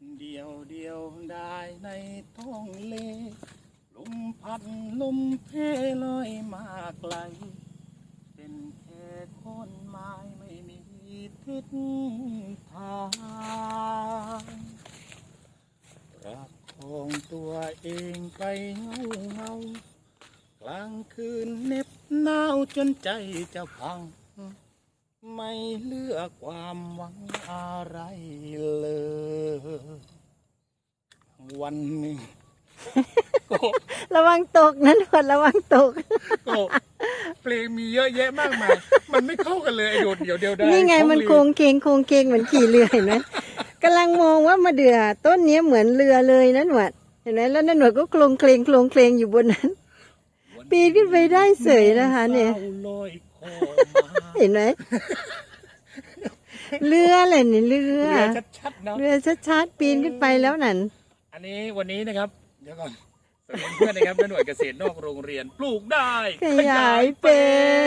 เดียวเดียวได้ในท้องเล ลมพัดลมเพลอยมาไกล เป็นแค่คนไม้ไม่มีทิศทางประคองตัวเองไปเงาเงากลางคืนเน็บหนาวจนใจจะพัง ไม่เหลือกความหวังอะไรเลย วันหนึ่งโกระวังตกนั้นหมดระวังตกโกเพลงมีเยอะแยะมากมาย มันไม่เข้ากันเลยไอ้โดดเดี๋ยวเดียวได้นี่ไงมันโคงเคงโคงเคงเหมือนขี่เรือเห็นไหมกำลังมองว่ามาเดือต้นเนี้ยเหมือนเรือเลยนั่นหวดเห็นไหมแล้วนั่นหวดก็โคลงเคลงโคลงเคลงอยู่บนนั้น ปีนขึ้นไปได้เสยนะคะเนี่ย ศร้าลอยคอมา เห็นไหมเรืออะไรนี่เรือเรือชัดๆนะเรือชัดๆปีนขึ้นไปแล้วนั่นอันนี้วันนี้นะครับ เดี๋ยวก่อนสำหรับเพื่อนนะครับเป็นหน่วยเกษตรนอกโรงเรียนปลูกได้ขยายเป็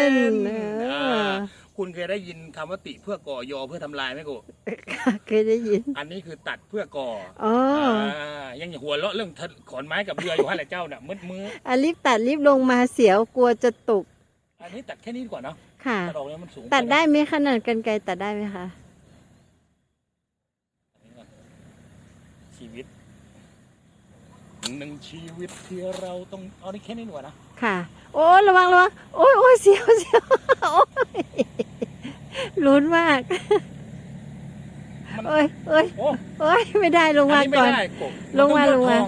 นเอออ่าคุณเคยได้ยินคำว่าติเพื่อก่อยอเพื่อทำลายไหมกูเคยได้ยิน อันนี้คือตัดเพื่อก่ออ๋อายังอย่าหัวเราะเรื่องขอนไม้กับเรืออยู่ฮะแหละเจ้าน่ะมืดมืออะรีบตัดรีบลงมาเสียวกลัวจะตก อันนี้ตัดแค่นี้ดีกว่าเนาะค่ะ ตัดออกแล้วมันสูงตัดปนะได้ไหมขนาดกันไกลตัดได้ไหมคะชีวิตหนึ่งชีวิตที่เราต้องเอานี่แค่นี้ดีกว่านะค่ะ โอ้ระวังระวังโอ้ยโอ้ยเสียวเสียวโอ้ยลุ้นมากมันโอ้ยโอ้ยโอ้โอ้ยไม่ได้ลงอัมานนี้ไม่ก่อน ได้กบลงมานต้อลงมายอดทอ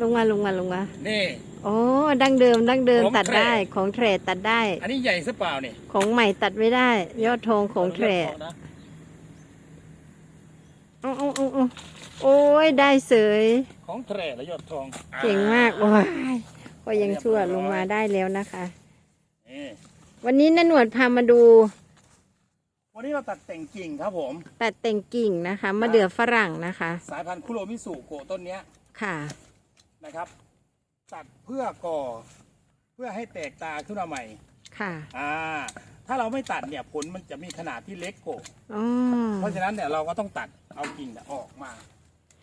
ลงมาลงมาลงมา นี่ โอ้ดังเดิมดังเดิมของตัดแทรได้ของแทรตัดได้ อันนี้ใหญ่ซะเปล่าเนี่ยของใหม่ตัดไม่ได้ ยอดทองของแทรยดทองนะเอาเอาเอาเอาโอ้ยได้เสย ของแทรและยอดทองเก่งมากอ่โอ้ยก็ยังชั่วลงมาได้แล้วนะคะ นี่วันนี้นันหนวดพามาดู วันนี้เราตัดแต่งกิ่งครับผม ตัดแต่งกิ่งนะคะมะเดื่อฝรั่งนะคะ สายพันธุ์คุโรมิสุโกะต้นเนี้ยค่ะ นะครับ ตัดเพื่อก่อ เพื่อให้แตกตาขึ้นมาใหม่ ค่ะอ่า ถ้าเราไม่ตัดเนี่ยผลมันจะมีขนาดที่เล็กโกะอ๋อเพราะฉะนั้นเนี่ยเราก็ต้องตัดเอากิ่งเนี่ยออกมา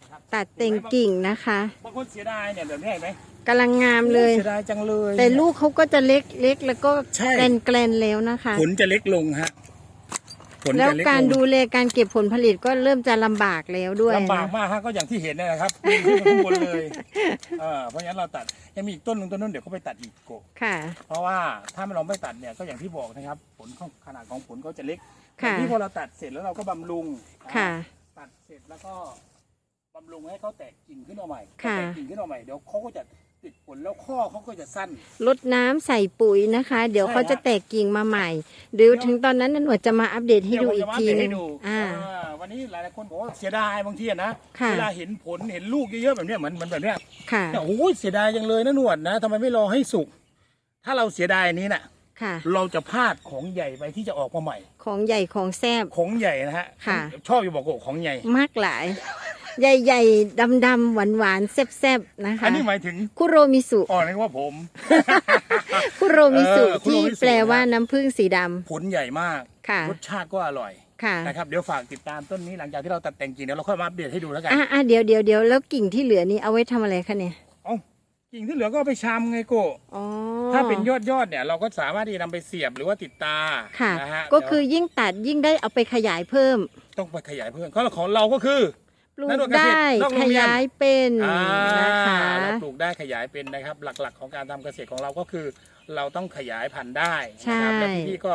นะครับตัดแต่งกิ่งนะคะบางคนเสียดายเนี่ยแบบนี้เห็นไหมกำลังงามเลย เสียดายจังเลย แต่ลูกเขาก็จะเล็กเล็กแล้วก็ใช่ แกลนแกลนแล้วนะคะ ผลจะเล็กลงฮะ ผลแล้วจะเล็กการลงดูแลการเก็บผลผลิตก็เริ่มจะลำบากแล้วด้วยลำบากนะมากฮะก็อย่างที่เห็นเนยนะครับปีนขึ้นไปข้างบนเลยเออเพราะฉะนั้นเราตัดยังมีอีกต้นหนึ่งต้นนู้นเดี๋ยวเขาไปตัดอีกโกะค่ะ เพราะว่าถ้าเราไม่ตัดเนี่ยก็อย่างที่บอกนะครับ ผลของขนาดของผลก็จะเล็กค่ะที่พอเราตัดเสร็จแล้วเราก็บำรุงค่ะ อ่าตัดเสร็จแล้วก็บำรุงให้เขาแตกกิ่งขึ้นมาใหม่ค่ะ แตกกิ่งขึ้นมาใหม่เดี๋ยวเขาก็จะ ติดผลแล้วข้อเขาก็จะสั้น ลดน้ำใส่ปุ๋ยนะคะ เดี๋ยวใช่เขาจะฮะแตกกิ่งมาใหม่เดี๋ยวถึงตอนนั้นนันหนวดจะมาอัปเดตให้ดูเยวผมอีจะกมาทีเดตนึให้งดูอ่าอ่าวันนี้หลายๆคนบอกว่าเสียดายบางทีอะนะค่ะ เวลาเห็นผลเห็นลูกเยอะๆแบบเนี้ยเหมือนเหมือนแบบเนี้ยค่ะโอ้ยเสียดายจังเลยนะหนวดนะทำไมไม่รอให้สุก ถ้าเราเสียดายอันนี้น่ะ ค่ะ เราจะพลาดของใหญ่ไปที่จะออกมาใหม่ ของใหญ่ของแซบ ของใหญ่นะฮะค่ะ ชอบอยู่บอกว่าของใหญ่ มากหลาย ใหญ่ๆดำๆหวานๆแซ่บๆนะคะอันนี้หมายถึงคุโรมิสุอ๋อนึกว่าผม คุโรมิสุเออคุโรที่มิสุ แปลว่าน้ำผึ้งสีดผลใหญ่มากำค่ะ รสชาติก็อร่อยค่ะนะครับเดี๋ยวฝากติดตามต้นนี้หลังจากที่เราตัดแต่งกิ่งเดี๋ยวเราค่อยมาอัปเดตให้ดูแล้วกันอะอะเดี๋ยวเดี๋ยวเดี๋ยวแล้วกิ่งที่เหลือนี่เอาไว้ทำอะไรคะเนี่ยเอ้ากิ่งที่เหลือก็เอาไปชำไงโกะอ๋อถ้าเป็นยอดยอดๆเนี่ยเราก็สามารถที่จะนำไปเสียบหรือว่าติดตาค่ะ นะฮะก็คือยิ่งตัดยิ่งได้เอาไปขยายเพิ่ม ต้องไปขยายเพิ่มเพราะของเราก็คือ ปลูนั่กนว่าเกษตรได้นอกโรขงเรียนยายเป็นอ่านะคะเราปลูกได้ขยายเป็นนะครับ หลักๆ ของการทำเกษตรของเราก็คือ เราต้องขยายพันธุ์ได้นะครับใช่แล้วพี่ๆก็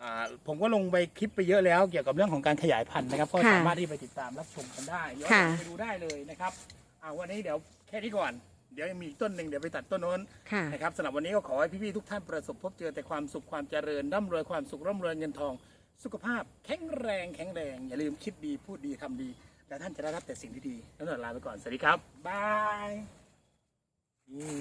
อ่าผมก็ลงไปคลิปไปเยอะแล้วเกี่ยวกับเรื่องของการขยายพันธุ์นะครับ ก็ค่ะสามารถที่ไปติดตามรับชมกันได้ย้อนหค่ะลังไปดูได้เลยนะครับอ่าวันนี้เดี๋ยวแค่นี้ก่อนเดี๋ยวยังมีอีกต้นหนึ่งเดี๋ยวไปตัดต้นโน้นค่ะนะครับสำหรับวันนี้ก็ขอให้พี่ๆทุกท่านประสบพบเจอแต่ความสุขความเจริญร่ำรวยความสุขร่ำรวยเงินทอง สุขภาพแข็งแรงแข็งแรง อย่าลืมคิดดีพูดดีทำดี และท่านจะได้รับแต่สิ่งที่ดีแล้วเราลาไปก่อน สวัสดีครับ บาย นี่